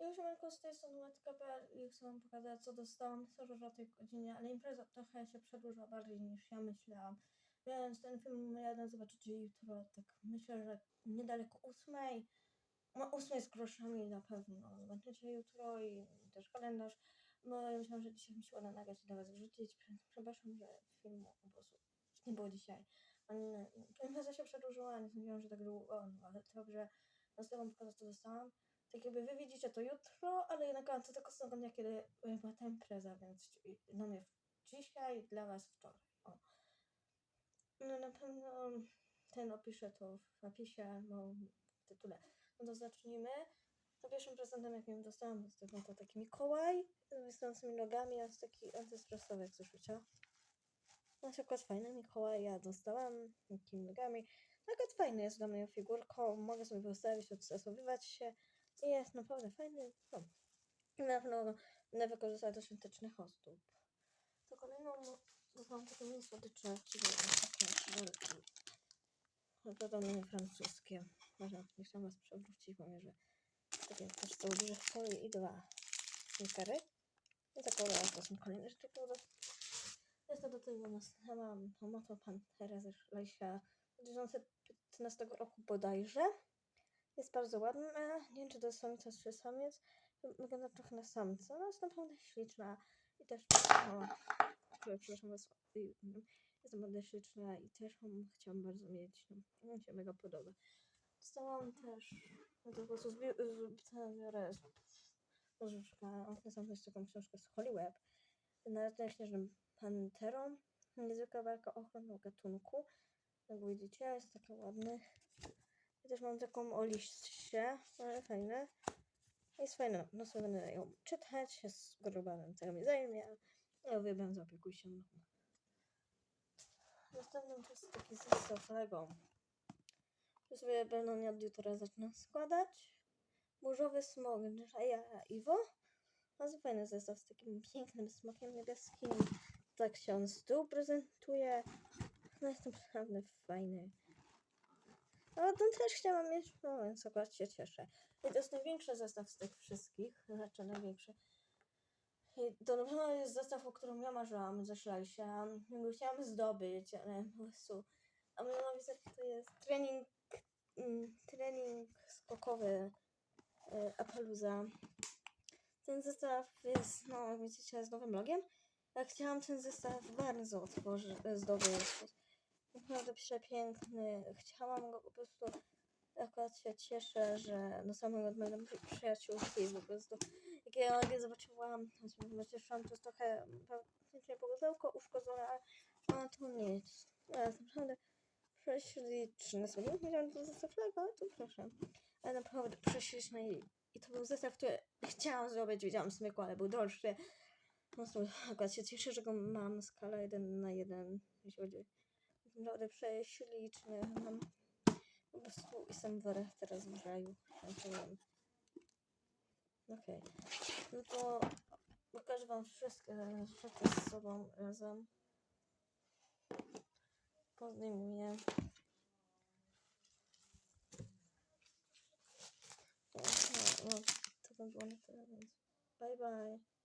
Ja siemanko, z tej strony Matka.pl i chcę wam pokazać co dostałam. Sorry, że o tej godzinie, ale impreza trochę się przedłużyła bardziej niż ja myślałam. Więc ten film jadę zobaczycie jutro, tak myślę, że niedaleko ósmej. No ósmej z groszami na pewno. Zobaczycie jutro i też kalendarz. Bo ja myślałam, że dzisiaj mi się uda nagrać i dla was wrzucić. Prze- Przepraszam, że filmu po prostu nie było dzisiaj. Impreza się przedłużyła, nie sądziłam, że tak długo, no ale dobrze. Następną pokazać co dostałam tak jakby wy widzicie to jutro, ale mam to tylko tego dnia, kiedy była ta impreza, więc no mnie dzisiaj, dla was wczoraj. O. No na pewno ten opiszę to w napisie, no w tytule. No to zacznijmy. No pierwszym prezentem, jakim dostałam, jest to, to taki Mikołaj z wystającymi nogami, a jest taki antystresowy, jak słyszycie. Na przykład fajny Mikołaj, ja dostałam takimi nogami. Nawet fajny jest dla mnie figurką, mogę sobie postawić, odstresowywać się. Jest naprawdę fajny. I na pewno będę wykorzystać do świątecznych ozdób. To kolejną dostałam takie mini słodyczne, czyli takie szybelki. No to do mnie francuskie. Może nie chciałam was przewrócić, mówię, że takie też są duże w folii i dwa sneakery. I taką to są kolejne rzeczy, które jest to do tego mam Moto Pantera ze Szlejsia 2015 roku bodajże. Jest bardzo ładna. Nie wiem, czy to jest samica, czy samiec. Wygląda trochę na samca. No jest naprawdę śliczna. I też... O, przepraszam was. Jest naprawdę śliczna i też ją chciałam bardzo mieć. No, mi się mega podoba. Dostałam też... No to po prostu zbi- z- biorę. Napisałam też taką książkę z Holy Web. Narodzenia śnieżnym panterą. Niezwykła walka o ochronę gatunku. Jak widzicie, jest taka ładna. Ja też mam taką o liście, ale fajne. Jest fajne, no sobie będę ją czytać, jest grubanem, co mi zajmie. Ja uwielbiam zaopiekuj się mną. Następnym to jest taki zestaw Lego. Tu sobie będą nie od jutra zaczynam składać. Burzowy smog Jaya Iwo. Bardzo fajny zestaw z takim pięknym smokiem niebieskim. Tak się on z tyłu prezentuje. No jest naprawdę fajny. Ale ten też chciałam mieć, no więc akurat się cieszę. I to jest największy zestaw z tych wszystkich, znaczy największy. I to na pewno jest zestaw, o którym ja marzyłam ze Szlajsia. Go chciałam zdobyć, ale po prostu... A mianowicie to jest trening, mm, trening skokowy y, Appalooza. Ten zestaw jest, no widzicie, z nowym logiem. Ja chciałam ten zestaw bardzo otworzyć, zdobyć. Naprawdę przepiękny. Chciałam go po prostu. Akurat się cieszę, że do samego od mojej przyjaciółki po prostu. Jak ja je zobaczyłam, to cieszyłam. To jest trochę faktycznie pogodełko uszkodzone, ale ale to nic. Jest naprawdę prześliczny. Nie wiedziałam, to zestaw Lego, ale to proszę. Ale naprawdę prześliczny i, i to był zestaw, który chciałam zrobić. Wiedziałam smyku, ale był droższy. Prostu akurat się cieszę, że go mam skala 1 na 1, jeśli chodzi naprawdę prześliczny. Mam po prostu jestem w teraz w raju. Powiem. Okej. No to pokażę wam wszystkie rzeczy z sobą razem. Pozdejmuję. No, no, to by było na tyle, więc bye bye.